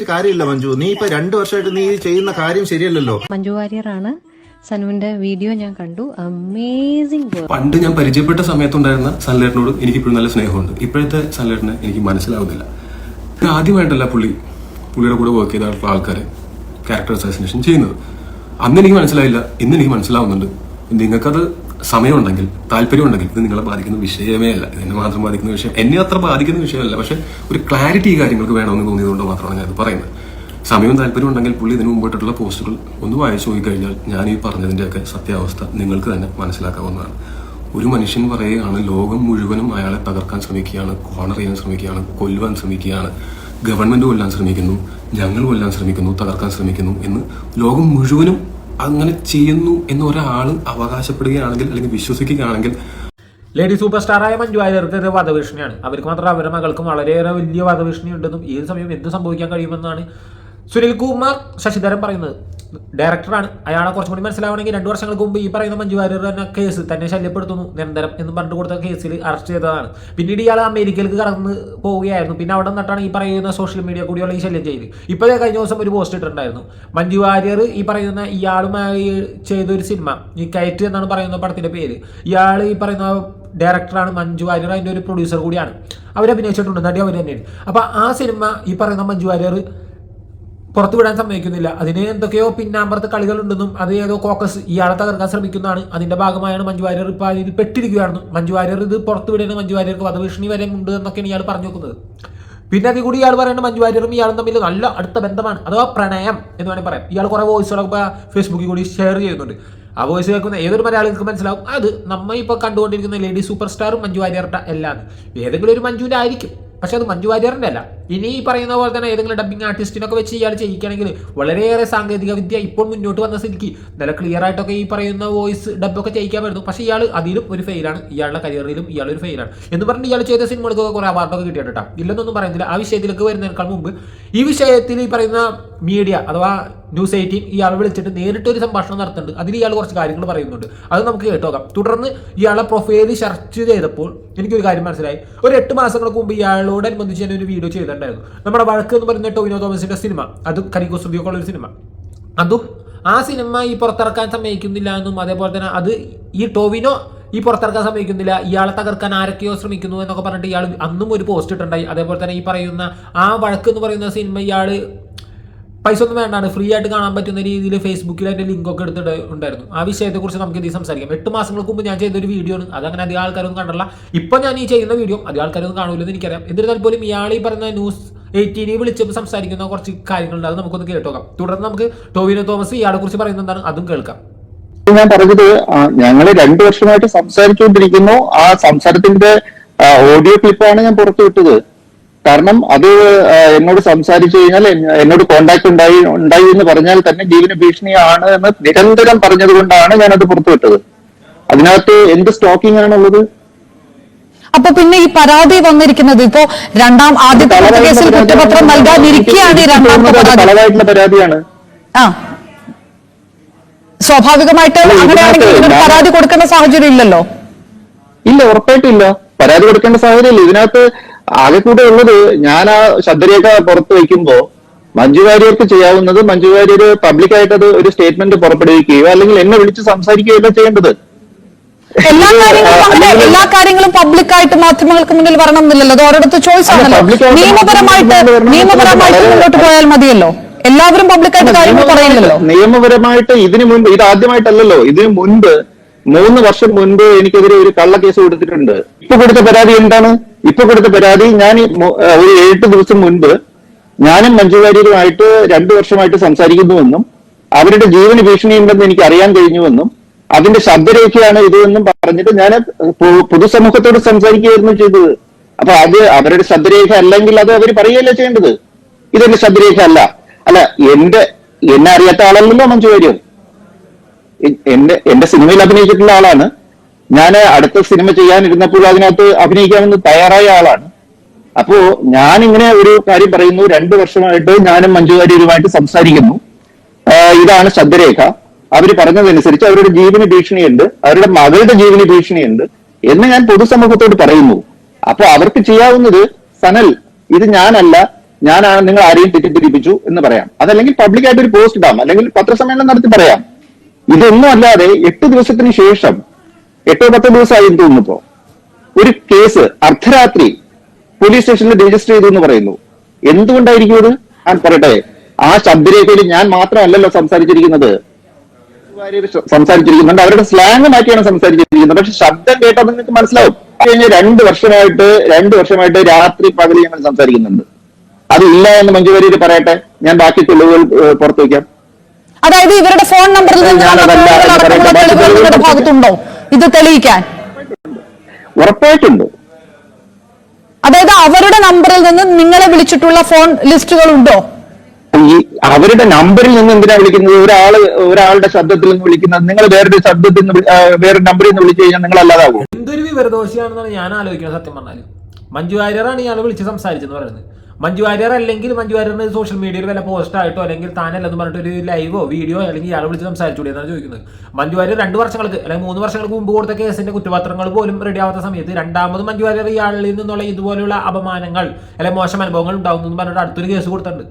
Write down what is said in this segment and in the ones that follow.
ചെയ്തിട്ട് കാര്യമില്ല മഞ്ജു. നീ ഇപ്പൊ രണ്ടു വർഷമായിട്ട് നീ ചെയ്യുന്ന കാര്യം ശരിയല്ലല്ലോ. മഞ്ജു വാര്യറാണ്. സനുവിന്റെ വീഡിയോ ഞാൻ കണ്ടു. അമേസിംഗ് പണ്ട് ഞാൻ പരിചയപ്പെട്ട സമയത്തുണ്ടായിരുന്ന സൻലേട്ടനോട് എനിക്ക് ഇപ്പോഴും നല്ല സ്നേഹമുണ്ട്. ഇപ്പോഴത്തെ സൺലൈറ്റിനെ എനിക്ക് മനസ്സിലാവുന്നില്ല. ഇത് ആദ്യമായിട്ടല്ല പുള്ളി പുള്ളിയുടെ കൂടെ വർക്ക് ചെയ്ത ആൾക്കാരെ ക്യാരക്ടർ അസാസിനേഷൻ ചെയ്യുന്നത്. അന്ന് എനിക്ക് മനസ്സിലായില്ല. ഇന്ന് എനിക്ക് മനസ്സിലാവുന്നുണ്ട്. നിങ്ങൾക്കത് സമയമുണ്ടെങ്കിൽ താല്പര്യമുണ്ടെങ്കിൽ ഇത് നിങ്ങളെ ബാധിക്കുന്ന വിഷയമേ അല്ല. എന്നെ മാത്രം ബാധിക്കുന്ന വിഷയം. എന്നെ അത്ര ബാധിക്കുന്ന വിഷയമല്ല. പക്ഷെ ഒരു ക്ലാരിറ്റി കാര്യങ്ങൾക്ക് വേണമെന്ന് തോന്നിയതുകൊണ്ട് മാത്രമാണ് ഞാനത് പറയുന്നത്. സമയവും താല്പര്യം ഉണ്ടെങ്കിൽ പുള്ളി ഇതിനു മുമ്പോട്ടുള്ള പോസ്റ്റുകൾ ഒന്ന് വായിച്ചു നോക്കി കഴിഞ്ഞാൽ ഞാൻ ഈ പറഞ്ഞതിന്റെയൊക്കെ സത്യാവസ്ഥ നിങ്ങൾക്ക് തന്നെ മനസ്സിലാക്കാവുന്നതാണ്. ഒരു മനുഷ്യൻ പറയുകയാണ് ലോകം മുഴുവനും അയാളെ തകർക്കാൻ ശ്രമിക്കുകയാണ് കോർണർ ചെയ്യാൻ ശ്രമിക്കുകയാണ് കൊല്ലുവാൻ ശ്രമിക്കുകയാണ് ഗവൺമെന്റ് കൊല്ലാൻ ശ്രമിക്കുന്നു ഞങ്ങൾ കൊല്ലാൻ ശ്രമിക്കുന്നു തകർക്കാൻ ശ്രമിക്കുന്നു എന്ന് ലോകം മുഴുവനും അങ്ങനെ ചെയ്യുന്നു എന്ന് ഒരാൾ അവകാശപ്പെടുകയാണെങ്കിൽ അല്ലെങ്കിൽ വിശ്വസിക്കുകയാണെങ്കിൽ ലേഡി സൂപ്പർ സ്റ്റാറായ മഞ്ജു വാര്യർക്ക് ഇത് വധഭീഷണിയാണ്. അവർക്ക് മാത്രം അവരുടെ മകൾക്കും വളരെയേറെ വലിയ വധഭീഷണി ഉണ്ടെന്നും ഏത് സമയം എന്ത് സംഭവിക്കാൻ കഴിയുമെന്നാണ് സുനിൽ കുമാർ ശശിധരൻ പറയുന്നത്. ഡയറക്ടറാണ് അയാളെ കുറച്ചും കൂടി മനസ്സിലാവണമെങ്കിൽ രണ്ടു വർഷങ്ങൾക്ക് മുമ്പ് ഈ പറയുന്ന മഞ്ജു വാര്യർ തന്നെ കേസ് തന്നെ ശല്യപ്പെടുത്തുന്നു. നിരന്തരം എന്ന് പറഞ്ഞു കൊടുത്ത കേസിൽ അറസ്റ്റ് ചെയ്തതാണ്. പിന്നീട് ഇയാൾ അമേരിക്കയിലേക്ക് കടന്ന് പോവുകയായിരുന്നു. പിന്നെ അവിടെ നിന്നിട്ടാണ് ഈ പറയുന്ന സോഷ്യൽ മീഡിയ കൂടിയുള്ള ഈ ശല്യം ചെയ്ത് ഇപ്പോഴേ കഴിഞ്ഞ ദിവസം ഒരു പോസ്റ്റ് ഇട്ടിട്ടുണ്ടായിരുന്നു. മഞ്ജു വാര്യർ ഈ പറയുന്ന ഇയാളുമായി ചെയ്ത ഒരു സിനിമ ഈ കയറ്റ് എന്നാണ് പറയുന്ന പടത്തിന്റെ പേര്. ഇയാൾ ഈ പറയുന്ന ഡയറക്ടറാണ് മഞ്ജു വാര്യർ. അതിന്റെ ഒരു പ്രൊഡ്യൂസർ കൂടിയാണ്. അവർ അഭിനയിച്ചിട്ടുണ്ട്. നടി അവർ തന്നെയാണ്. അപ്പോൾ ആ സിനിമ ഈ പറയുന്ന മഞ്ജു വാര്യർ പുറത്തു വിടാൻ സമ്മതിക്കുന്നില്ല. അതിന് എന്തൊക്കെയോ പിന്നാമ്പറത്ത് കളികളുണ്ടെന്നും അത് ഏതോ കോക്കസ് ഇയാളെ തകർക്കാൻ ശ്രമിക്കുന്നതാണ്. അതിന്റെ ഭാഗമായാണ് മഞ്ജു വാര്യർ ഇപ്പോൾ അതിൽ പെട്ടിരിക്കുകയാണെന്നും. മഞ്ജു വാര്യർ ഇത് പുറത്തു വിടുന്ന മഞ്ജു വാര്യർക്ക് വധഭീഷണി വരെ ഉണ്ട് എന്നൊക്കെയാണ് ഇയാൾ പറഞ്ഞു നോക്കുന്നത് പിന്നെ അതിൽ കൂടി ഇയാൾ പറയുന്നത് മഞ്ജു വാര്യറും ഇയാളും തമ്മിൽ നല്ല അടുത്ത ബന്ധമാണ്. അഥവാ പ്രണയം എന്ന് വേണമെങ്കിൽ പറയാം. ഇയാൾ കുറേ വോയിസുകളൊക്കെ ഫേസ്ബുക്കിൽ കൂടി ഷെയർ ചെയ്യുന്നുണ്ട്. ആ വോയിസ് കേൾക്കുന്ന ഏതൊരു മലയാളികൾക്ക് മനസ്സിലാവും. അത് നമ്മൾ ഇപ്പോൾ കണ്ടുകൊണ്ടിരിക്കുന്ന ലേഡി സൂപ്പർ സ്റ്റാറും മഞ്ജു വാര്യറുടെ എല്ലാം ഏതെങ്കിലും ഒരു മഞ്ജുവിന്റെ ആയിരിക്കും. പക്ഷെ അത് മഞ്ജു വാര്യറിന്റെ അല്ല. ഇനി ഈ പറയുന്ന പോലെ തന്നെ ഏതെങ്കിലും ഡബ്ബിംഗ് ആർട്ടിസ്റ്റിനൊക്കെ വെച്ച് ഇയാൾ ചെയ്യിക്കുകയാണെങ്കിൽ വളരെയേറെ സാങ്കേതിക വിദ്യ ഇപ്പോൾ മുന്നോട്ട് വന്ന സ്ഥിതിക്ക് നല്ല ക്ലിയർ ആയിട്ടൊക്കെ ഈ പറയുന്ന വോയിസ് ഡബൊക്കെ ചെയ്യിക്കാൻ പറ്റുന്നു. പക്ഷേ ഇയാൾ അതിലും ഒരു ഫെയിലാണ് ഇയാളുടെ കരിയറിലും ഇയാൾ ഒരു ഫെയിലാണ് എന്ന് പറഞ്ഞ് ഇയാൾ ചെയ്ത സിനിമകൾക്കൊക്കെ കുറേ അവാർഡൊക്കെ കിട്ടിയിട്ട് ഇല്ലെന്നൊന്നും പറയുന്നില്ല. ആ വിഷയത്തിലേക്ക് വരുന്നതിനേക്കാൾ മുമ്പ് ഈ വിഷയത്തിൽ ഈ പറയുന്ന മീഡിയ അഥവാ ന്യൂസ് എയ്റ്റീൻ ഇയാൾ വിളിച്ചിട്ട് നേരിട്ട് ഒരു സംഭാഷണം നടത്തുന്നുണ്ട്. അതിൽ ഇയാൾ കുറച്ച് കാര്യങ്ങൾ പറയുന്നുണ്ട്. അത് നമുക്ക് കേട്ടോക്കാം തുടർന്ന് ഇയാളെ പ്രൊഫൈൽ സെർച്ച് ചെയ്തപ്പോൾ എനിക്കൊരു കാര്യം മനസ്സിലായി. ഒരു എട്ട് മാസങ്ങൾക്ക് മുമ്പ് ഇയാളോടനുബന്ധിച്ച് ഞാൻ ഒരു വീഡിയോ ചെയ്തിട്ടുണ്ടായിരുന്നു നമ്മുടെ വഴക്ക് എന്ന് പറയുന്ന ടോവിനോ തോമസിന്റെ സിനിമ. അതും കരിക്കോ സ്റ്റുഡിയോക്കുള്ള ഒരു സിനിമ. അതും ആ സിനിമ ഈ പുറത്തിറക്കാൻ സമ്മതിക്കുന്നില്ല എന്നും അതേപോലെ തന്നെ അത് ഈ ടോവിനോ ഈ പുറത്തിറക്കാൻ സമ്മതിക്കുന്നില്ല. ഇയാളെ തകർക്കാൻ ആരൊക്കെയോ ശ്രമിക്കുന്നു എന്നൊക്കെ പറഞ്ഞിട്ട് ഇയാൾ അന്നും ഒരു പോസ്റ്റ് ഇട്ടുണ്ടായി അതേപോലെ തന്നെ ഈ പറയുന്ന ആ വഴക്ക് എന്ന് പറയുന്ന സിനിമ ഇയാൾ പൈസ ഒന്നും വേണ്ടാണ്. ഫ്രീ ആയിട്ട് കാണാൻ പറ്റുന്ന രീതിയിൽ ഫേസ്ബുക്കിൽ അതിന്റെ ലിങ്ക് ഒക്കെ എടുത്തിട്ട് ഉണ്ടായിരുന്നു. ആ വിഷയത്തെക്കുറിച്ച് നമുക്ക് ഇത് സംസാരിക്കാം. എട്ട് മാസങ്ങൾക്ക് മുമ്പ് ഞാൻ ചെയ്തൊരു വീഡിയോ ആണ്. അതങ്ങനെ അധികം ആൾക്കാരൊന്നും കണ്ടല്ല ഇപ്പൊ ഞാൻ ഈ ചെയ്യുന്ന വീഡിയോ അധികം ആൾക്കാരൊന്നും കാണൂലെന്ന് എനിക്കറിയാം. എന്നിരുന്നാൽ പോലും ഇയാൾ ഈ പറഞ്ഞ ന്യൂസ് എയ്റ്റീനെ വിളിച്ചപ്പോൾ സംസാരിക്കുന്ന കുറച്ച് കാര്യങ്ങളുണ്ട്. അത് നമുക്കൊന്ന് കേട്ടോക്കാം തുടർന്ന് നമുക്ക് ടോവിനോ തോമസ് ഇയാളെ കുറിച്ച് പറയുന്നത് എന്താണ്? അതും കേൾക്കാം. ഞാൻ പറഞ്ഞത് ഞങ്ങൾ രണ്ടു വർഷമായിട്ട് സംസാരിച്ചുകൊണ്ടിരിക്കുന്നു. ആ സംസാരത്തിന്റെ ഓഡിയോ ക്ലിപ്പാണ് ഞാൻ പുറത്തു വിട്ടത് കാരണം അത് എന്നോട് സംസാരിച്ചു കഴിഞ്ഞാൽ എന്നോട് കോണ്ടാക്ട് ഉണ്ടായി ഉണ്ടായി എന്ന് പറഞ്ഞാൽ തന്നെ ജീവന ഭീഷണിയാണ് എന്ന് നിരന്തരം പറഞ്ഞത് കൊണ്ടാണ് ഞാനത് പുറത്തു വിട്ടത് അതിനകത്ത് എന്ത് സ്റ്റോക്കിംഗ് ആണുള്ളത്? അപ്പൊ പിന്നെ ഈ പരാതി വന്നിരിക്കുന്നത് ഇപ്പോ രണ്ടാം ആദ്യത്തെ കേസിൽ കുറ്റപത്രം നൽകാതിരിക്കുകയാണ് ഈ രണ്ടാമത്തെ പരാതി. പരാതിയാണ്. ആ. സ്വാഭാവികമായിട്ട് അങ്ങനെയാണെങ്കിൽ പരാതി കൊടുക്കേണ്ട സാഹചര്യം ഇല്ലല്ലോ? ഇല്ല ഉറപ്പായിട്ടില്ല പരാതി കൊടുക്കേണ്ട സാഹചര്യം ഇല്ല. ഇതിനകത്ത് ആകെ കൂടെ ഉള്ളത് ഞാൻ ആ ശബ്ദരേഖ പുറത്ത് വയ്ക്കുമ്പോ മഞ്ജു വാര്യർക്ക് ചെയ്യാവുന്നത് മഞ്ജു വാര്യർ പബ്ലിക്കായിട്ട് അത് ഒരു സ്റ്റേറ്റ്മെന്റ് പുറപ്പെടുവിക്കുകയോ അല്ലെങ്കിൽ എന്നെ വിളിച്ച് സംസാരിക്കുകയോ ചെയ്യേണ്ടത്. എല്ലാ കാര്യങ്ങളും അങ്ങനെ എല്ലാ കാര്യങ്ങളും പബ്ലിക്കായിട്ട് മാധ്യമങ്ങൾക്ക് മുന്നിൽ വരണം എന്നില്ലല്ലോ. അത് ഓരോടത്ത് ചോയ്സ് ആണല്ലോ. നിയമപരമായിട്ട് നിയമപരമായിട്ട് മുന്നോട്ട് പോയാൽ മതിയല്ലോ. എല്ലാവരും പബ്ലിക്കായിട്ട് കാര്യങ്ങൾ പറയുന്നില്ലല്ലോ. നിയമപരമായിട്ട് ഇതിനു മുൻപ് ഇത് ആദ്യമായിട്ടല്ലല്ലോ ഇതിനു മുൻപ് മൂന്ന് വർഷം മുൻപ് എനിക്കെതിരെ ഒരു കള്ളക്കേസ് കൊടുത്തിട്ടുണ്ട്. ഇപ്പൊ കൊടുത്ത പരാതി എന്താണ്? ഇപ്പൊ കൊടുത്ത പരാതി ഞാൻ ഒരു എട്ട് ദിവസം മുൻപ് ഞാനും മഞ്ജു വാര്യരുമായിട്ട് രണ്ടു വർഷമായിട്ട് സംസാരിക്കുന്നുവെന്നും അവരുടെ ജീവന് ഭീഷണിയുണ്ടെന്ന് എനിക്ക് അറിയാൻ കഴിഞ്ഞുവെന്നും അതിന്റെ ശബ്ദരേഖയാണ് ഇത് എന്നും പറഞ്ഞിട്ട് ഞാൻ പൊതുസമൂഹത്തോട് സംസാരിക്കുകയായിരുന്നു ചെയ്തത്. അപ്പൊ അത് അവരുടെ ശബ്ദരേഖ അല്ലെങ്കിൽ അത് അവർ പറയുകയല്ലേ ചെയ്യേണ്ടത്? ഇതെന്റെ ശബ്ദരേഖ അല്ല. അല്ല എന്റെ എന്നെ അറിയാത്ത ആളല്ലല്ലോ മഞ്ജു വാര്യർ എന്റെ എന്റെ സിനിമയിൽ അഭിനയിച്ചിട്ടുള്ള ആളാണ്. ഞാൻ അടുത്ത സിനിമ ചെയ്യാനിരുന്നപ്പോൾ അതിനകത്ത് അഭിനയിക്കാമെന്ന് തയ്യാറായ ആളാണ്. അപ്പോ ഞാൻ ഇങ്ങനെ ഒരു കാര്യം പറയുന്നു. രണ്ടു വർഷമായിട്ട് ഞാനും മഞ്ജുകാരിയുമായിട്ട് സംസാരിക്കുന്നു. ഇതാണ് ശബ്ദരേഖ. അവർ പറഞ്ഞതനുസരിച്ച് അവരുടെ ജീവന് ഭീഷണിയുണ്ട്. അവരുടെ മകളുടെ ജീവന് ഭീഷണിയുണ്ട് എന്ന് ഞാൻ പൊതുസമൂഹത്തോട് പറയുന്നു. അപ്പൊ അവർക്ക് ചെയ്യാവുന്നത് സനൽ ഇത് ഞാനല്ല ഞാനാണ് നിങ്ങൾ ആരെയും തെറ്റിദ്ധരിപ്പിച്ചു എന്ന് പറയാം. അതല്ലെങ്കിൽ പബ്ലിക്കായിട്ട് ഒരു പോസ്റ്റ് ഇടാം. അല്ലെങ്കിൽ പത്രസമ്മേളനം നടത്തി പറയാം. ഇതൊന്നും അല്ലാതെ എട്ട് ദിവസത്തിന് ശേഷം എട്ടോ പത്തോ ദിവസമായി തോന്നുന്നു ഇപ്പോ. ഒരു കേസ് അർദ്ധരാത്രി പോലീസ് സ്റ്റേഷനിൽ രജിസ്റ്റർ ചെയ്തു എന്ന് പറയുന്നു. എന്തുകൊണ്ടായിരിക്കും അത്? ഞാൻ പറയട്ടെ. ആ ശബ്ദരേഖയിൽ ഞാൻ മാത്രമല്ലല്ലോ സംസാരിച്ചിരിക്കുന്നത്. സംസാരിച്ചിരിക്കുന്നുണ്ട് അവരുടെ സ്ലാങ് മാറ്റിയാണ് സംസാരിച്ചിരിക്കുന്നത്. പക്ഷെ ശബ്ദം കേട്ടാൽ നിങ്ങൾക്ക് മനസ്സിലാവും. കഴിഞ്ഞ രണ്ട് വർഷമായിട്ട് രണ്ട് വർഷമായിട്ട് രാത്രി പകൽ ഞങ്ങൾ സംസാരിക്കുന്നുണ്ട്. അത് ഇല്ല എന്ന് മഞ്ജു വാര്യർ പറയട്ടെ. ഞാൻ ബാക്കി തെളിവുകൾ പുറത്തു വയ്ക്കാം. അതായത് ഇവരുടെ ഫോൺ നമ്പറിൽ നിന്ന് ഭാഗത്തുണ്ടോ? ഇത് തെളിയിക്കാൻ. ഉറപ്പായിട്ടുണ്ട്. അതായത് അവരുടെ നമ്പറിൽ നിന്ന് നിങ്ങളെ വിളിച്ചിട്ടുള്ള ഫോൺ ലിസ്റ്റുകൾ ഉണ്ടോ ഈ അവരുടെ നമ്പറിൽ നിന്ന് എന്തിനാ വിളിക്കുന്നത്? ഒരാൾ ഒരാളുടെ ശബ്ദത്തിൽ നിന്ന് വിളിക്കുന്നത്. നിങ്ങൾ വേറൊരു ശബ്ദത്തിൽ നിന്ന് വേറെ വേറൊരു നമ്പറിൽ നിന്ന് വിളിച്ചു കഴിഞ്ഞാൽ നിങ്ങൾ അല്ലാതാവും എന്തൊരു വിവരദോഷിയാണെന്നാണ് ഞാൻ ആലോചിക്കുന്നത് സത്യം പറഞ്ഞാൽ മഞ്ജു വാര്യറാണ് ഇയാൾ വിളിച്ച് സംസാരിച്ചെന്ന് പറയുന്നത്. മഞ്ജു വാര്യർ അല്ലെങ്കിൽ മഞ്ജു വാര്യറിന് സോഷ്യൽ മീഡിയയിൽ വല്ല പോസ്റ്റ് ആയിട്ടോ അല്ലെങ്കിൽ താനല്ലെന്ന് പറഞ്ഞിട്ട് ഒരു ലൈവോ വീഡിയോ അല്ലെങ്കിൽ ഇയാൾ വിളിച്ച് സംസാരിച്ചുകൂടി എന്നാണ് ചോദിക്കുന്നത്. മഞ്ജു വാര്യർ രണ്ട് വർഷങ്ങൾക്ക് അല്ലെങ്കിൽ മൂന്ന് വർഷങ്ങൾക്ക് മുമ്പ് കൊടുത്ത കേസിന്റെ കുറ്റപത്രങ്ങൾ പോലും റെഡി ആവാത്ത സമയത്ത് രണ്ടാമത് മഞ്ജു വാര്യർ ഇയാളിൽ നിന്നുള്ള ഇതുപോലെയുള്ള അപമാനങ്ങൾ അല്ലെങ്കിൽ മോശം അനുഭവങ്ങൾ ഉണ്ടാവുന്നു എന്ന് പറഞ്ഞിട്ട് അടുത്തൊരു കേസ് കൊടുത്തിട്ടുണ്ട്.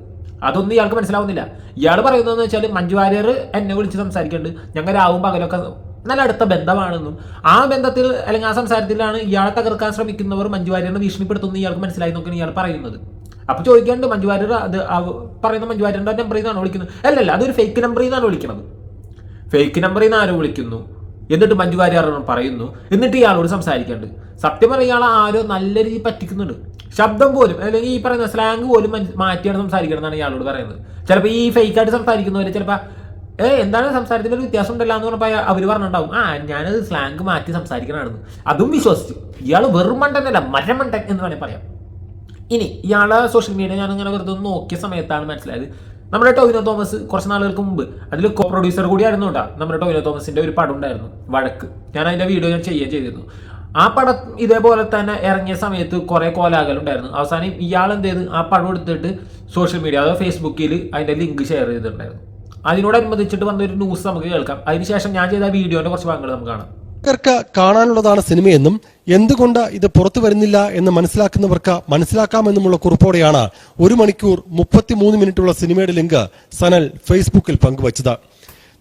അതൊന്നും ഇയാൾക്ക് മനസ്സിലാവുന്നില്ല. ഇയാൾ പറയുന്നതെന്ന് വെച്ചാൽ മഞ്ജു വാര്യർ എന്നെ വിളിച്ച് സംസാരിക്കുന്നുണ്ട് ഞങ്ങൾ രാവും പകലൊക്കെ നല്ല അടുത്ത ബന്ധമാണെന്നും ആ ബന്ധത്തിൽ അല്ലെങ്കിൽ ആ സംസാരത്തിലാണ് ഇയാളെ തകർക്കാൻ ശ്രമിക്കുന്നവർ മഞ്ജു വാര്യറിനെ ഭീഷണിപ്പെടുത്തുന്നു ഇയാൾക്ക് മനസ്സിലായി നോക്കിയാണ് ഇയാൾ പറയുന്നത്. അപ്പൊ ചോദിക്കാണ്ട് മഞ്ജു വാര്യർ അത് പറയുന്ന മഞ്ജു നമ്പറിൽ നിന്നാണ് വിളിക്കുന്നത്? അല്ലല്ല അതൊരു ഫേക്ക് നമ്പറിൽ നിന്നാണ് വിളിക്കുന്നത് ഫേക്ക് നമ്പറിൽ നിന്ന് ആരോ വിളിക്കുന്നു? എന്നിട്ട് മഞ്ജു വാര്യർ പറയുന്നു. എന്നിട്ട് ഇയാളോട് സംസാരിക്കാണ്ട് സത്യം പറയുക ഇയാൾ ആരോ നല്ല രീതിയിൽ പറ്റിക്കുന്നുണ്ട്. ശബ്ദം പോലും അല്ലെങ്കിൽ ഈ പറയുന്ന സ്ലാങ് പോലും മാറ്റിയാണ് സംസാരിക്കണം എന്നാണ് ഇയാളോട് പറയുന്നത്. ചിലപ്പോൾ ഈ ഫേക്ക് ആയിട്ട് സംസാരിക്കുന്നവര് ചിലപ്പോൾ ഏ എന്താണ് സംസാരത്തിൽ ഒരു വ്യത്യാസം ഉണ്ടല്ല എന്ന് പറഞ്ഞപ്പോൾ അവർ പറഞ്ഞിട്ടുണ്ടാവും. ആ ഞാനത് സ്ലാങ് മാറ്റി സംസാരിക്കണമായിരുന്നു അതും വിശ്വസിച്ചു. ഇയാൾ വെറും മണ്ടനല്ല മരമണ്ടൻ എന്ന് വേണമെങ്കിൽ പറയാം. ഇനി ഇയാളെ സോഷ്യൽ മീഡിയ ഞാൻ ഇങ്ങനെ വെറുതെ നോക്കിയ സമയത്താണ് മനസ്സിലായത്. നമ്മുടെ ടോവിനോ തോമസ് കുറച്ച് നാളുകൾക്ക് മുമ്പ് അതിൽ കോ പ്രൊഡ്യൂസർ കൂടി ആയിരുന്നു കേട്ടോ. നമ്മുടെ ടോവിനോ തോമസിന്റെ ഒരു പടം ഉണ്ടായിരുന്നു വഴക്ക്. ഞാൻ അതിന്റെ വീഡിയോ ഞാൻ ചെയ്യുകയും ചെയ്തിരുന്നു. ആ പടം ഇതേപോലെ തന്നെ ഇറങ്ങിയ സമയത്ത് കുറെ കോലാകലുണ്ടായിരുന്നു അവസാനം ഇയാൾ എന്ത് ചെയ്ത്? ആ പടം എടുത്തിട്ട് സോഷ്യൽ മീഡിയ അതോ ഫേസ്ബുക്കിൽ അതിന്റെ ലിങ്ക് ഷെയർ ചെയ്തിട്ടുണ്ടായിരുന്നു. അതിനോടനുബന്ധിച്ചിട്ട് വന്നൊരു ന്യൂസ് നമുക്ക് കേൾക്കാം. അതിനുശേഷം ഞാൻ ചെയ്ത വീഡിയോന്റെ കുറച്ച് ഭാഗങ്ങൾ നമുക്ക് കാണാം. ർക്ക് കാണാനുള്ളതാണ് സിനിമയെന്നും എന്തുകൊണ്ട് ഇത് പുറത്തു വരുന്നില്ല എന്ന് മനസ്സിലാക്കുന്നവർക്ക് മനസ്സിലാക്കാമെന്നുമുള്ള കുറിപ്പോടെയാണ് ഒരു മണിക്കൂർ മുപ്പത്തിമൂന്ന് മിനിറ്റുള്ള സിനിമയുടെ ലിങ്ക് സനൽ ഫേസ്ബുക്കിൽ പങ്കുവച്ചത്.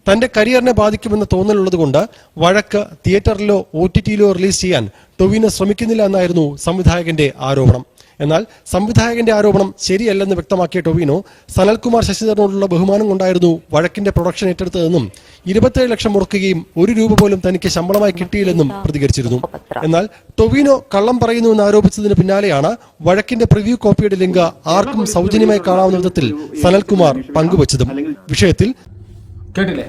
തന്റെ കരിയറിനെ ബാധിക്കുമെന്ന് തോന്നലുള്ളതുകൊണ്ട് വഴക്ക് തിയേറ്ററിലോ ഒ ടി ടിയിലോ റിലീസ് ചെയ്യാൻ ടൊവിനോ ശ്രമിക്കുന്നില്ല എന്നായിരുന്നു സംവിധായകന്റെ ആരോപണം. എന്നാൽ സംവിധായകന്റെ ആരോപണം ശരിയല്ലെന്ന് വ്യക്തമാക്കിയ ടൊവിനോ സനൽകുമാർ ശശിധരനോടുള്ള ബഹുമാനം കൊണ്ടായിരുന്നു വഴക്കിന്റെ പ്രൊഡക്ഷൻ ഏറ്റെടുത്തതെന്നും ഇരുപത്തേഴ് ലക്ഷം മുടക്കുകയും ഒരു രൂപ പോലും തനിക്ക് ശമ്പളമായി കിട്ടിയില്ലെന്നും പ്രതികരിച്ചിരുന്നു. എന്നാൽ ടൊവിനോ കള്ളം പറയുന്നുവെന്ന് ആരോപിച്ചതിന് പിന്നാലെയാണ് വഴക്കിന്റെ പ്രിവ്യൂ കോപ്പിയുടെ ലിങ്ക് ആർക്കും സൗജന്യമായി കാണാവുന്ന വിധത്തിൽ സനൽകുമാർ പങ്കുവച്ചതും. വിഷയത്തിൽ കേട്ടില്ലേ?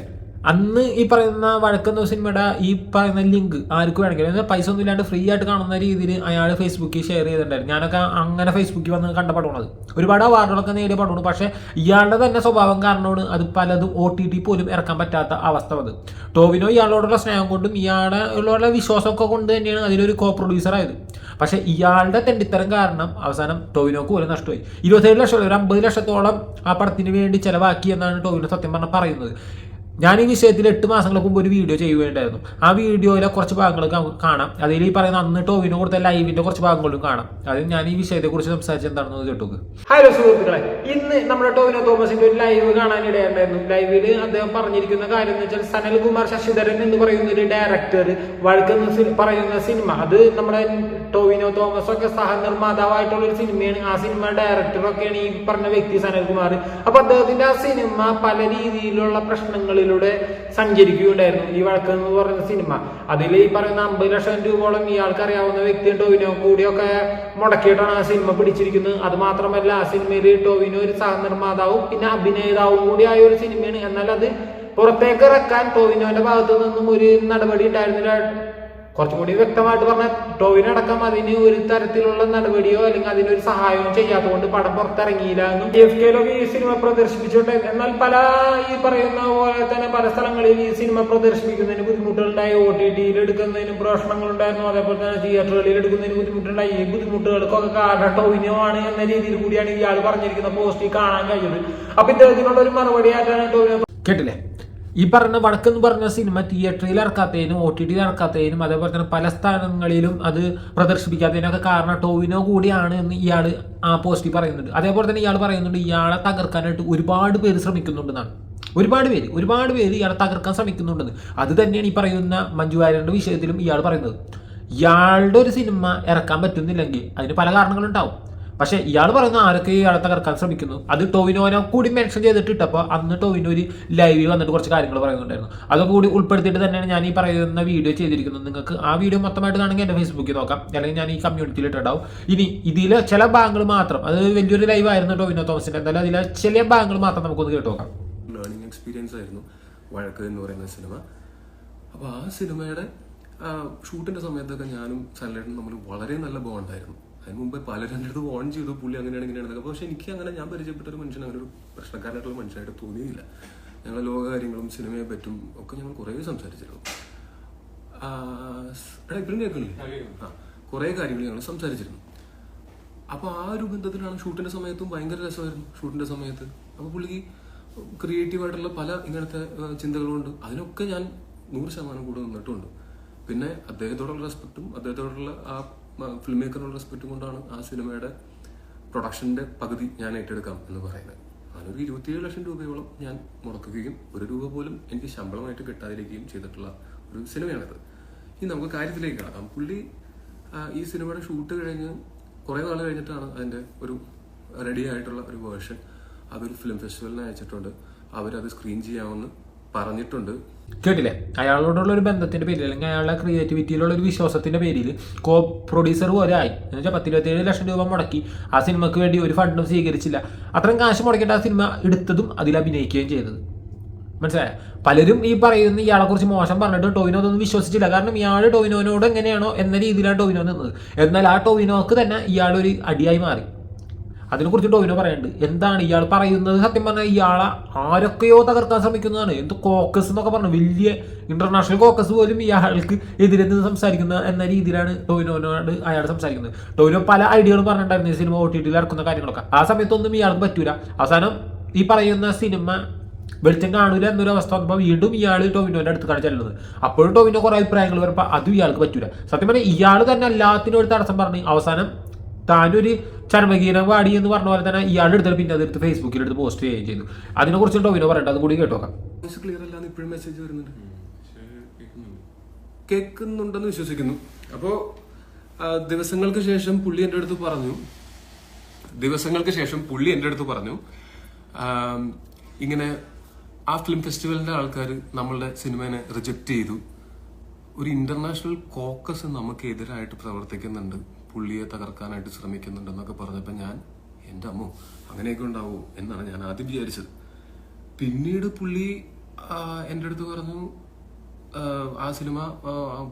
അന്ന് ഈ പറയുന്ന വഴക്കുന്ന സിനിമയുടെ ഈ പറയുന്ന ലിങ്ക് ആർക്ക് വേണമെങ്കിലും പൈസ ഒന്നും ഇല്ലാണ്ട് ഫ്രീ ആയിട്ട് കാണുന്ന രീതിയിൽ അയാൾ ഫേസ്ബുക്കിൽ ഷെയർ ചെയ്തിട്ടുണ്ടായിരുന്നു. ഞാനൊക്കെ അങ്ങനെ ഫേസ്ബുക്കിൽ വന്ന് കണ്ട പടമാണത് ഒരുപാട് അവാർഡുകളൊക്കെ നേടിയ പടമാണ്. പക്ഷേ ഇയാളുടെ തന്നെ സ്വഭാവം കാരണമാണ് അത് പലതും ഒ ടി ടി പോലും ഇറക്കാൻ പറ്റാത്ത അവസ്ഥ വന്നത്. ടോവിനോ ഇയാളോടുള്ള സ്നേഹം കൊണ്ടും ഇയാളെ ഉള്ള വിശ്വാസമൊക്കെ കൊണ്ട് തന്നെയാണ് അതിലൊരു കോ പ്രൊഡ്യൂസർ ആയത്. പക്ഷെ ഇയാളുടെ തെണ്ടിത്തരം കാരണം അവസാനം ടോവിനോക്ക് പോലും നഷ്ടമായി. ഇരുപത്തേഴ് ലക്ഷം ഒരു അമ്പത് ലക്ഷത്തോളം ആ പടത്തിന് വേണ്ടി ചിലവാക്കി എന്നാണ് ടോവിനോ സത്യം പറഞ്ഞാൽ പറയുന്നത്. ഞാൻ ഈ വിഷയത്തിൽ എട്ട് മാസങ്ങൾക്ക് മുമ്പ് ഒരു വീഡിയോ ചെയ്യുകയുണ്ടായിരുന്നു. ആ വീഡിയോയിലെ കുറച്ച് ഭാഗങ്ങൾ കാണാം. അതിൽ ഈ പറയുന്ന അന്ന് ടോവിനോ കൊടുത്ത ലൈവിന്റെ കുറച്ച് ഭാഗങ്ങളും കാണാം. അത് ഞാൻ ഈ വിഷയത്തെക്കുറിച്ച് സംസാരിച്ച് എന്താണെന്ന് കേട്ടു ഹലോ സുഹൃത്തുക്കളെ ഇന്ന് നമ്മുടെ ടോവിനോ തോമസിന്റെ ഒരു ലൈവ് കാണാനിടയുണ്ടായിരുന്നു ലൈവിൽ അദ്ദേഹം പറഞ്ഞിരിക്കുന്ന കാര്യം എന്ന് വെച്ചാൽ സനൽകുമാർ ശശിധരൻ എന്ന് പറയുന്ന ഒരു ഡയറക്ടർ വഴക്കെന്ന് പറയുന്ന സിനിമ. അത് നമ്മുടെ ടോവിനോ തോമസ് ഒക്കെ സഹനിർമ്മാതാവായിട്ടുള്ള ഒരു സിനിമയാണ്. ആ സിനിമ ഡയറക്ടറൊക്കെയാണ് ഈ പറഞ്ഞ വ്യക്തി സനൽകുമാർ അപ്പൊ അദ്ദേഹത്തിന്റെ ആ സിനിമ പല രീതിയിലുള്ള പ്രശ്നങ്ങളിലൂടെ സഞ്ചരിക്കുകയുണ്ടായിരുന്നു. ഈ വഴക്ക് എന്ന് പറയുന്ന സിനിമ. അതിൽ ഈ പറയുന്ന അമ്പത് ലക്ഷം രൂപയോളം ഇയാൾക്ക് അറിയാവുന്ന വ്യക്തി ടോവിനോ കൂടിയൊക്കെ മുടക്കിയിട്ടാണ് ആ സിനിമ പിടിച്ചിരിക്കുന്നത്. അത് മാത്രമല്ല ആ സിനിമയിൽ ടോവിനോ ഒരു സഹനിർമ്മാതാവും പിന്നെ അഭിനേതാവും കൂടിയായ ഒരു സിനിമയാണ്. എന്നാൽ അത് പുറത്തേക്ക് ഇറക്കാൻ ടോവിനോന്റെ ഭാഗത്തു നിന്നും ഒരു നടപടി ഉണ്ടായിരുന്നില്ല. കുറച്ചും കൂടി വ്യക്തമായിട്ട് പറഞ്ഞാൽ ടോവിനടക്കം അതിന് ഒരു തരത്തിലുള്ള നടപടിയോ അല്ലെങ്കിൽ അതിനൊരു സഹായവും ചെയ്യാത്തതുകൊണ്ട് പടം പുറത്തിറങ്ങിയില്ല എന്നും എഫ് കെയിലൊക്കെ ഈ സിനിമ പ്രദർശിപ്പിച്ചോട്ടെ. എന്നാൽ പല ഈ പറയുന്ന പോലെ തന്നെ പല സ്ഥലങ്ങളിൽ ഈ സിനിമ പ്രദർശിപ്പിക്കുന്നതിന് ബുദ്ധിമുട്ടുകളുണ്ടായി ഒ ടി ടിയിൽ എടുക്കുന്നതിന് പ്രശ്നങ്ങളുണ്ടായിരുന്നു. അതേപോലെ തന്നെ തിയേറ്ററുകളിൽ എടുക്കുന്നതിന് ബുദ്ധിമുട്ടുണ്ടായി. ഈ ബുദ്ധിമുട്ടുകൾക്കൊക്കെ കാരണം ടോവിനോ ആണ് എന്ന രീതിയിൽ കൂടിയാണ് ഇയാൾ പറഞ്ഞിരിക്കുന്ന പോസ്റ്റിൽ കാണാൻ കഴിയുന്നത് അപ്പൊ ഇദ്ദേഹത്തിനുള്ള ഒരു മറുപടി ആയിട്ടാണ് ടോവിനോ കേട്ടില്ലേ? ഈ പറഞ്ഞ വടക്കെന്ന് പറഞ്ഞ സിനിമ തിയേറ്ററിൽ ഇറക്കാത്തതിനും ഒ ടി ടിയിൽ ഇറക്കാത്തതിനും അതേപോലെ തന്നെ പല സ്ഥലങ്ങളിലും അത് പ്രദർശിപ്പിക്കാത്തതിനൊക്കെ കാരണം ടോവിനോ കൂടിയാണ് എന്ന് ഇയാൾ ആ പോസ്റ്റിൽ പറയുന്നുണ്ട് അതേപോലെ തന്നെ ഇയാൾ പറയുന്നുണ്ട് ഇയാളെ തകർക്കാനായിട്ട് ഒരുപാട് പേര് ശ്രമിക്കുന്നുണ്ടെന്നാണ്. ഒരുപാട് പേര് ഒരുപാട് പേര് ഇയാളെ തകർക്കാൻ ശ്രമിക്കുന്നുണ്ടെന്ന്. അത് തന്നെയാണ് ഈ പറയുന്ന മഞ്ജു വാര്യരുടെ വിഷയത്തിലും ഇയാൾ പറയുന്നത്. ഇയാളുടെ ഒരു സിനിമ ഇറക്കാൻ പറ്റുന്നില്ലെങ്കിൽ അതിന് പല കാരണങ്ങളുണ്ടാവും. പക്ഷെ ഇയാൾ പറയുന്ന ആരൊക്കെ ഇയാളെ തകർക്കാൻ ശ്രമിക്കുന്നു? അത് ടോവിനോനെ കൂടി മെൻഷൻ ചെയ്തിട്ട് ഇട്ടപ്പോൾ അന്ന് ടോവിനോ ഒരു ലൈവിൽ വന്നിട്ട് കുറച്ച് കാര്യങ്ങൾ പറയുന്നുണ്ടായിരുന്നു. അതൊക്കെ കൂടി ഉൾപ്പെടുത്തിയിട്ട് തന്നെയാണ് ഞാൻ ഈ പറയുന്ന വീഡിയോ ചെയ്തിരിക്കുന്നത്. നിങ്ങൾക്ക് ആ വീഡിയോ മൊത്തമായിട്ട് കാണണമെങ്കിൽ എന്റെ ഫേസ്ബുക്കിൽ നോക്കാം. അല്ലെങ്കിൽ ഞാൻ ഈ കമ്മ്യൂണിറ്റിയിൽ ഇട്ടുണ്ടാവും ഇനി ഇതിലെ ചില ഭാഗങ്ങൾ മാത്രം അത് വലിയൊരു ലൈവ് ആയിരുന്നു ടോവിനോ തോമസിന്റെ എന്തായാലും അതിലെ ചില ഭാഗങ്ങൾ മാത്രം നമുക്കൊന്ന് കേട്ട് നോക്കാം. ലേണിംഗ് എക്സ്പീരിയൻസ് ആയിരുന്നു. വഴക്ക് എന്ന് പറയുന്ന സിനിമ. അപ്പോൾ ആ സിനിമയുടെ ഷൂട്ടിന്റെ സമയത്തൊക്കെ ഞാനും സനലേട്ടനും തമ്മിൽ വളരെ നല്ല ബോണ്ടായിരുന്നു അതിന് മുമ്പ് പലരും എന്റെ അടുത്ത് ഓൺ ചെയ്തു പുള്ളി അങ്ങനെയാണ് ഇങ്ങനെയാണ് പക്ഷെ എനിക്ക് അങ്ങനെ ഞാൻ പരിചയപ്പെട്ട ഒരു മനുഷ്യൻ അങ്ങനെ ഒരു പ്രശ്നക്കാരനായിട്ടുള്ള മനുഷ്യനായിട്ട് തോന്നിയില്ല. ഞങ്ങൾ ലോക കാര്യങ്ങളും സിനിമയെ പറ്റും ഒക്കെ ഞങ്ങൾ കുറേ സംസാരിച്ചിരുന്നു. ഇപ്പം എടാ ഇപ്പോഴും കേൾക്കുന്നില്ലേ? ആ കുറേ കാര്യങ്ങൾ ഞങ്ങൾ സംസാരിച്ചിരുന്നു. അപ്പൊ ആ ഒരു ബന്ധത്തിലാണ് ഷൂട്ടിന്റെ സമയത്തും ഭയങ്കര രസമായിരുന്നു ഷൂട്ടിന്റെ സമയത്ത്. അപ്പോൾ പുള്ളിക്ക് ക്രിയേറ്റീവ് ആയിട്ടുള്ള പല ഇങ്ങനത്തെ ചിന്തകളും ചിന്തകളുണ്ട് അതിനൊക്കെ ഞാൻ നൂറ് ശതമാനം കൂടെ നിന്നിട്ടുണ്ട്. പിന്നെ അദ്ദേഹത്തോടുള്ള റെസ്പെക്റ്റും അദ്ദേഹത്തോടുള്ള ആ ഫിലിം മേക്കറിനുള്ള റെസ്പെക്ട് കൊണ്ടാണ് ആ സിനിമയുടെ പ്രൊഡക്ഷന്റെ പകുതി ഞാൻ ഏറ്റെടുക്കാം എന്ന് പറയുന്നത്. അതിനൊരു ഇരുപത്തിയേഴ് ലക്ഷം രൂപയോളം ഞാൻ മുടക്കുകയും ഒരു രൂപ പോലും എനിക്ക് ശമ്പളമായിട്ട് കിട്ടാതിരിക്കുകയും ചെയ്തിട്ടുള്ള ഒരു സിനിമയാണിത് ഇനി നമുക്ക് കാര്യത്തിലേക്ക് കിടക്കാം. പുള്ളി ഈ സിനിമയുടെ ഷൂട്ട് കഴിഞ്ഞ് കുറേ നാൾ കഴിഞ്ഞിട്ടാണ് അതിന്റെ ഒരു റെഡി ആയിട്ടുള്ള ഒരു വേർഷൻ അതൊരു ഫിലിം ഫെസ്റ്റിവലിന് അയച്ചിട്ടുണ്ട്. അവരത് സ്ക്രീൻ ചെയ്യാമെന്ന് പറഞ്ഞിട്ടുണ്ട്. കേട്ടില്ലേ? അയാളോടുള്ള ഒരു ബന്ധത്തിന്റെ പേരിൽ അല്ലെങ്കിൽ അയാളുടെ ക്രിയേറ്റിവിറ്റിയിലുള്ള ഒരു വിശ്വാസത്തിന്റെ പേരിൽ കോ പ്രൊഡ്യൂസർ പോലെ ആയി. എന്ന് വെച്ചാൽ പത്തിരുപത്തിയേഴ് ലക്ഷം രൂപ മുടക്കി. ആ സിനിമക്ക് വേണ്ടി ഒരു ഫണ്ടും സ്വീകരിച്ചില്ല. അത്രയും കാശ് മുടക്കിയിട്ട് ആ സിനിമ എടുത്തതും അതിൽ അഭിനയിക്കുകയും ചെയ്തത്. മനസ്സിലായ? പലരും ഈ പറയുന്ന ഇയാളെ കുറിച്ച് മോശം പറഞ്ഞിട്ട് ടോവിനോ അതൊന്നും വിശ്വസിച്ചില്ല. കാരണം ഇയാൾ ടോവിനോനോട് എങ്ങനെയാണോ എന്ന രീതിയിലാണ് ടോവിനോ നിന്നത്. എന്നാൽ ആ ടോവിനോക്ക് തന്നെ ഇയാളൊരു അടിയായി മാറി. അതിനെക്കുറിച്ച് ടോവിനോ പറയുന്നുണ്ട്. എന്താണ് ഇയാൾ പറയുന്നത്? സത്യം പറഞ്ഞാൽ ഇയാളെ ആരൊക്കെയോ തകർക്കാൻ ശ്രമിക്കുന്നതാണ്. എന്ത് കോക്കസ് എന്നൊക്കെ പറഞ്ഞു. വലിയ ഇന്റർനാഷണൽ കോക്കസ് പോലും ഇയാൾക്ക് എതിരെ നിന്ന് സംസാരിക്കുന്ന എന്ന രീതിയിലാണ് ടോവിനോനോട് അയാൾ സംസാരിക്കുന്നത്. ടോവിനോ പല ഐഡിയകളും പറഞ്ഞിട്ടുണ്ടായിരുന്നു ഈ സിനിമ ഒ ടി ടിയിൽ ഇറക്കുന്ന കാര്യങ്ങളൊക്കെ. ആ സമയത്തൊന്നും ഇയാൾക്ക് പറ്റൂല. അവസാനം ഈ പറയുന്ന സിനിമ വെളിച്ചം കാണൂല എന്നൊരു അവസ്ഥ വന്നപ്പോൾ വീണ്ടും ഇയാൾ ടോവിനോന്റെ അടുത്ത് ചെല്ലുന്നത് അപ്പോഴും ടോവിനോ കുറെ അഭിപ്രായങ്ങൾ വരുമ്പോൾ അതും ഇയാൾക്ക് പറ്റൂല. സത്യം പറഞ്ഞാൽ ഇയാൾ തന്നെ എല്ലാത്തിനും ഒരു തടസ്സം പറഞ്ഞ് അവസാനം താനൊരു ചർമ്മഗീരം വാടി എന്ന് പറഞ്ഞ പോലെ തന്നെ ഇയാളുടെ അടുത്ത് പിന്നെ അതെടുത്ത് ഫേസ്ബുക്കിൽ എടുത്ത് പോസ്റ്റ് ചെയ്യുകയും ചെയ്തു. അതിനെക്കുറിച്ച് ടോവിനോ പറയട്ടെ അതും കൂടി കേട്ടോക്കാം വോയിസ് ക്ലിയർ അല്ലാന്ന് ഇപ്പോഴും മെസ്സേജ് വരുന്നുണ്ട്. കേൾക്കുന്നുണ്ടെന്ന് വിശ്വസിക്കുന്നു. അപ്പോ ദിവസങ്ങൾക്ക് ശേഷം പുള്ളി എന്റെ അടുത്ത് പറഞ്ഞു. ദിവസങ്ങൾക്ക് ശേഷം പുള്ളി എന്റെ അടുത്ത് പറഞ്ഞു ഇങ്ങനെ ആ ഫിലിം ഫെസ്റ്റിവലിന്റെ ആൾക്കാർ നമ്മളുടെ സിനിമേനെ റിജക്റ്റ് ചെയ്തു. ഒരു ഇന്റർനാഷണൽ കോക്കസ് നമുക്ക് എതിരായിട്ട് പ്രവർത്തിക്കുന്നുണ്ട്. പുള്ളിയെ തകർക്കാനായിട്ട് ശ്രമിക്കുന്നുണ്ടെന്നൊക്കെ പറഞ്ഞപ്പോൾ ഞാൻ എന്റെ അമ്മോ അങ്ങനെയൊക്കെ ഉണ്ടാവൂ എന്നാണ് ഞാൻ ആദ്യം വിചാരിച്ചത്. പിന്നീട് പുള്ളി എന്റെ അടുത്ത് പറഞ്ഞു ആ, സിനിമ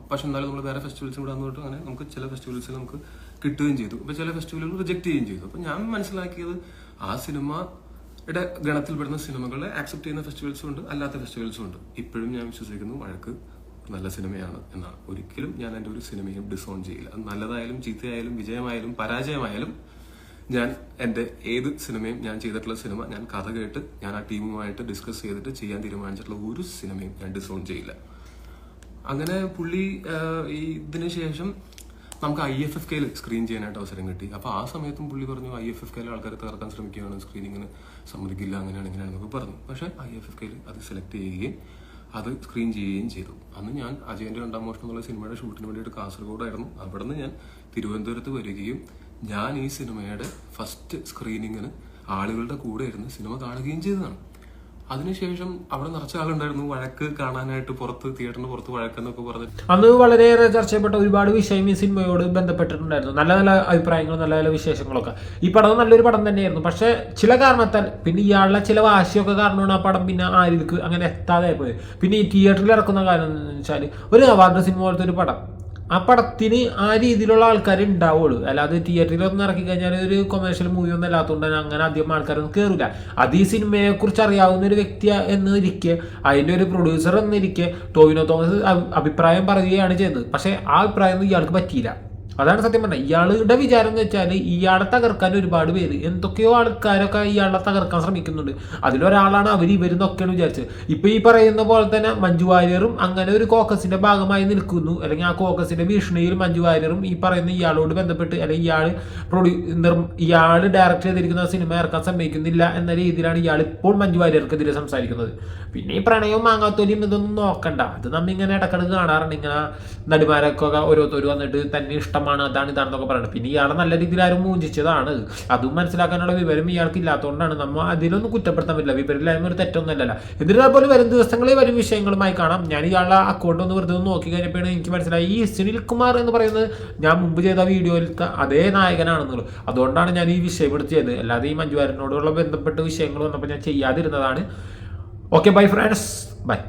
പക്ഷെ എന്നാലും നമ്മൾ വേറെ ഫെസ്റ്റിവൽസിൽ കൂടെ വന്നിട്ട് അങ്ങനെ നമുക്ക് ചില ഫെസ്റ്റിവൽസിൽ നമുക്ക് കിട്ടുകയും ചെയ്തു. അപ്പോൾ ചില ഫെസ്റ്റിവലുകൾ റിജക്റ്റ് ചെയ്യുകയും ചെയ്തു. അപ്പോൾ ഞാൻ മനസ്സിലാക്കിയത് ആ സിനിമ സിനിമയുടെ ഗണത്തിൽപ്പെടുന്ന സിനിമകളെ ആക്സെപ്റ്റ് ചെയ്യുന്ന ഫെസ്റ്റിവൽസും ഉണ്ട് അല്ലാത്ത ഫെസ്റ്റിവൽസും ഉണ്ട്. ഇപ്പോഴും ഞാൻ വിശ്വസിക്കുന്നു വഴക്ക് നല്ല സിനിമയാണ് എന്നാണ്. ഒരിക്കലും ഞാൻ എന്റെ ഒരു സിനിമയും ഡിസോൺ ചെയ്യില്ല. അത് നല്ലതായാലും ചീത്തയായാലും വിജയമായാലും പരാജയമായാലും ഞാൻ എന്റെ ഏത് സിനിമയും ഞാൻ ചെയ്തിട്ടുള്ള സിനിമ ഞാൻ കഥ കേട്ട് ഞാൻ ആ ടീമുമായിട്ട് ഡിസ്കസ് ചെയ്തിട്ട് ചെയ്യാൻ തീരുമാനിച്ചിട്ടുള്ള ഒരു സിനിമയും ഞാൻ ഡിസോൺ ചെയ്യില്ല. അങ്ങനെ പുള്ളി ഈ ഇതിന് ശേഷം നമുക്ക് ഐ എഫ് എഫ് കെയിൽ സ്ക്രീൻ ചെയ്യാനായിട്ട് അവസരം കിട്ടി. അപ്പോൾ ആ സമയത്തും പുള്ളി പറഞ്ഞു ഐ എഫ് എഫ് കെയിൽ ആൾക്കാർ തകർക്കാൻ ശ്രമിക്കുകയാണ് സ്ക്രീനിങ്ങിന് സമ്മതിക്കില്ല അങ്ങനെയാണ് ഇങ്ങനെയാണെന്നൊക്കെ പറഞ്ഞു. പക്ഷേ ഐ എഫ് എഫ് കെയിൽ അത് സെലക്ട് ചെയ്യുകയും അത് സ്ക്രീൻ ചെയ്യുകയും ചെയ്തു. അന്ന് ഞാൻ അജയന്റെ രണ്ടാം മോഷണം എന്നുള്ള സിനിമയുടെ ഷൂട്ടിന് വേണ്ടിയിട്ട് കാസർഗോഡായിരുന്നു. അവിടെ നിന്ന് ഞാൻ തിരുവനന്തപുരത്ത് വരികയും ഞാൻ ഈ സിനിമയുടെ ഫസ്റ്റ് സ്ക്രീനിങ്ങിന് ആളുകളുടെ കൂടെ ഇരുന്ന് സിനിമ കാണുകയും ചെയ്തതാണ്. അതിനുശേഷം അവിടെ നിറച്ച ആളുണ്ടായിരുന്നു വഴക്ക് കാണാനായിട്ട് പുറത്ത് തിയേറ്ററിന് പുറത്ത് വഴക്കെന്നൊക്കെ പറഞ്ഞു. അന്ന് വളരെയേറെ ചർച്ചയപ്പെട്ട ഒരുപാട് വിഷയം ഈ സിനിമയോട് ബന്ധപ്പെട്ടിട്ടുണ്ടായിരുന്നു. നല്ല നല്ല അഭിപ്രായങ്ങളും നല്ല നല്ല വിശേഷങ്ങളൊക്കെ. ഈ പടം നല്ലൊരു പടം തന്നെയായിരുന്നു. പക്ഷേ ചില കാരണത്താൽ പിന്നെ ഇയാളുടെ ചില വാശിയൊക്കെ കാരണമാണ് ആ പടം പിന്നെ ആരിക്ക് അങ്ങനെ എത്താതെ പോയത്. പിന്നെ ഈ തിയേറ്ററിൽ ഇറക്കുന്ന കാര്യം എന്ന് വെച്ചാൽ ഒരു അവാർഡ് സിനിമ പോലത്തെ ഒരു പടം. ആ പടത്തിന് ആ രീതിയിലുള്ള ആൾക്കാർ ഉണ്ടാവുള്ളൂ അല്ലാതെ തിയേറ്ററിൽ തിയേറ്ററിലൊന്നും ഇറക്കി കഴിഞ്ഞാൽ ഒരു കൊമേഴ്ഷ്യൽ മൂവി ഒന്നും അല്ലാത്തതുകൊണ്ട് തന്നെ അങ്ങനെ അധികം ആൾക്കാരൊന്നും കയറില്ല അത് ഈ സിനിമയെ കുറിച്ച് അറിയാവുന്ന ഒരു വ്യക്തി എന്നിരിക്കെ അതിന്റെ ഒരു പ്രൊഡ്യൂസർ എന്നിരിക്കെ ടോവിനോ തോമസ് അഭിപ്രായം പറയുകയാണ് ചെയ്യുന്നത്. പക്ഷേ ആ അഭിപ്രായം ഒന്നും ഇയാൾക്ക് പറ്റിയില്ല. അതാണ് സത്യം പറഞ്ഞത്. ഇയാളുടെ വിചാരം എന്ന് വെച്ചാൽ ഇയാളെ തകർക്കാൻ ഒരുപാട് പേര് എന്തൊക്കെയോ ആൾക്കാരൊക്കെ ഇയാളെ തകർക്കാൻ ശ്രമിക്കുന്നുണ്ട്. അതിലൊരാളാണ് അവർ ഇവരെന്നൊക്കെയാണ് വിചാരിച്ചത്. ഇപ്പൊ ഈ പറയുന്ന പോലെ തന്നെ മഞ്ജു വാര്യറും അങ്ങനെ ഒരു കോക്കസിന്റെ ഭാഗമായി നിൽക്കുന്നു. അല്ലെങ്കിൽ ആ കോക്കസിന്റെ ഭീഷണിയിൽ മഞ്ജു വാര്യറും ഈ പറയുന്ന ഇയാളോട് ബന്ധപ്പെട്ട് അല്ലെങ്കിൽ ഇയാൾ പ്രൊഡ്യൂ ഇയാൾ ഡയറക്റ്റ് ചെയ്തിരിക്കുന്ന സിനിമ ഇറക്കാൻ സമ്മതിക്കുന്നില്ല എന്ന രീതിയിലാണ് ഇയാൾ ഇപ്പോൾ മഞ്ജു വാര്യർക്കെതിരെ സംസാരിക്കുന്നത്. പിന്നെ ഈ പ്രണയവും മാങ്ങാത്തോലിയും ഇതൊന്നും നോക്കണ്ട. അത് നമ്മ ഇങ്ങനെ ഇടക്കിടക്ക് കാണാറുണ്ട്. ഇങ്ങനെ നടിമാരൊക്കെ ഓരോരുത്തർ വന്നിട്ട് തന്നെ ഇഷ്ടമാണ് അതാണ് ഇതാണെന്നൊക്കെ പറയുന്നത്. പിന്നെ ഇയാളെ നല്ല രീതിയിൽ ആരും മൂഞ്ചിച്ചതാണ്. അതും മനസ്സിലാക്കാനുള്ള വിവരം ഇയാൾക്ക് ഇല്ലാത്തതുകൊണ്ടാണ് നമ്മൾ അതിലൊന്നും കുറ്റപ്പെടുത്താൻ പറ്റില്ല വിവരമില്ലായ്മ ഒരു തെറ്റൊന്നുമല്ല എന്നിട്ട് പോലെ വരും ദിവസങ്ങളിൽ വരും വിഷയങ്ങളുമായി കാണാം. ഞാൻ ഇയാളുടെ അക്കൗണ്ട് ഒന്ന് വെറുതെ ഒന്ന് നോക്കി കഴിഞ്ഞപ്പോഴാണ് എനിക്ക് മനസ്സിലായി. ഈ സുനിൽ കുമാർ എന്ന് പറയുന്നത് ഞാൻ മുമ്പ് ചെയ്ത വീഡിയോയിലത്തെ അതേ നായകനാണെന്നുള്ളൂ. അതുകൊണ്ടാണ് ഞാൻ ഈ വിഷയം എടുത്ത് ചെയ്തത്. അല്ലാതെ ഈ മഞ്ജുവാരനോടുള്ള ബന്ധപ്പെട്ട വിഷയങ്ങൾ വന്നപ്പോൾ ഞാൻ ചെയ്യാതിരുന്നതാണ്. Okay bye friends bye